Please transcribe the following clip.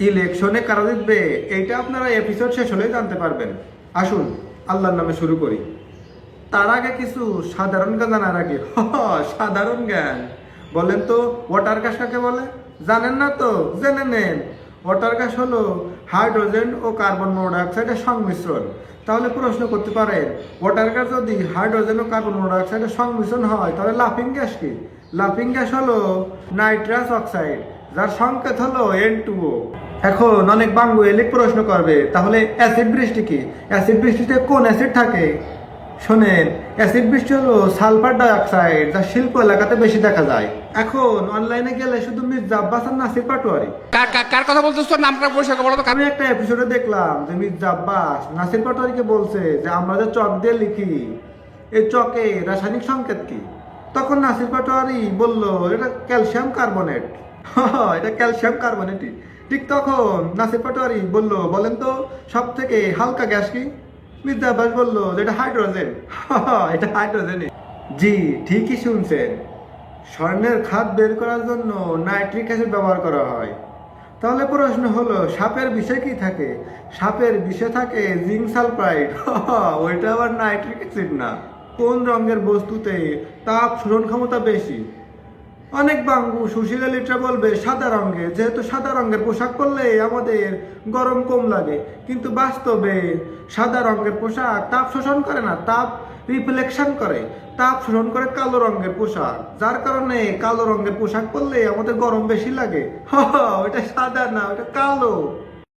ইলেকশনে কারা জিতবে, এইটা আপনারা এপিসোড শেষ হলেই জানতে পারবেন। আসুন, আল্লাহর নামে শুরু করি। তার আগে কিছু সাধারণ জ্ঞান জানার আগে। সাধারণ জ্ঞান। বলেন তো ওয়াটার গ্যাস কাকে বলে? জানেন না তো? জেনে নেন। ওয়াটার গ্যাস হলো হাইড্রোজেন ও কার্বন মনোডাইঅক্সাইডের সংমিশ্রণ। তাহলে প্রশ্ন করতে পারেন ওয়াটার গ্যাস যদি হাইড্রোজেন ও কার্বন মনোডাইঅক্সাইডের সংমিশ্রণ হয়, তাহলে লাফিং গ্যাস কি? লাফিং গ্যাস হলো নাইট্রাস অক্সাইড যার সংকেত হলো এন এখন অনেক বাঙ্গু এলিক প্রশ্ন করবে তাহলে অ্যাসিড বৃষ্টি কি? অ্যাসিড বৃষ্টিতে কোন অ্যাসিড থাকে? শোনেন অ্যাসিড বৃষ্টি হলো সালফার ডাইঅক্সাইড যা শিল্প এলাকাতে বেশি দেখা যায়। এখন অনলাইনে গেলে শুধু মির্জা আব্বাস আর নাসির পাটোয়ারি। কার কার- কার কথা বলছিস তোর? নামটা পরিষ্কার বলো তো আমি একটা এপিসোডে দেখলাম যে মির্জা আব্বাস নাসির পাটোয়ারিকে বলছে যে আমরা যে চক দিয়ে লিখি এই চকে রাসায়নিক সংকেত কি? তখন নাসির পাটোয়ারি বলল এটা ক্যালসিয়াম কার্বনেট। এটা ক্যালসিয়াম কার্বনেটই। ঠিক তখন নাসির পাটোয়ারি বলল, বলেন তো সব থেকে হালকা গ্যাস কি? মির্জা আব্বাস এটা হাইড্রোজেন। এটা হাইড্রোজেন জি, ঠিকই শুনছেন। স্বর্ণের খাত বের করার জন্য নাইট্রিক অ্যাসিড ব্যবহার করা হয়। তাহলে প্রশ্ন হলো, সাপের বিষে কি থাকে? সাপের বিষে থাকে জিঙ্ক সালফাইড। ওইটা আবার নাইট্রিক অ্যাসিড না? কোন রঙের বস্তুতে তাপ শোষণ ক্ষমতা বেশি? অনেক বাঙ্গু সুশীলা লিটরা বলবে, সাদা রঙের, যেহেতু সাদা রঙের পোশাক পরলে আমাদের গরম কম লাগে। কিন্তু বাস্তবে সাদা রঙের পোশাক তাপ শোষণ করে না, তাপ রিফ্লেকশন করে। তাপ শোষণ করে কালো রঙের পোশাক। যার কারণে কালো রঙের পোশাক পরলে আমাদের গরম বেশি লাগে। ওটা সাদা না ওটা কালো।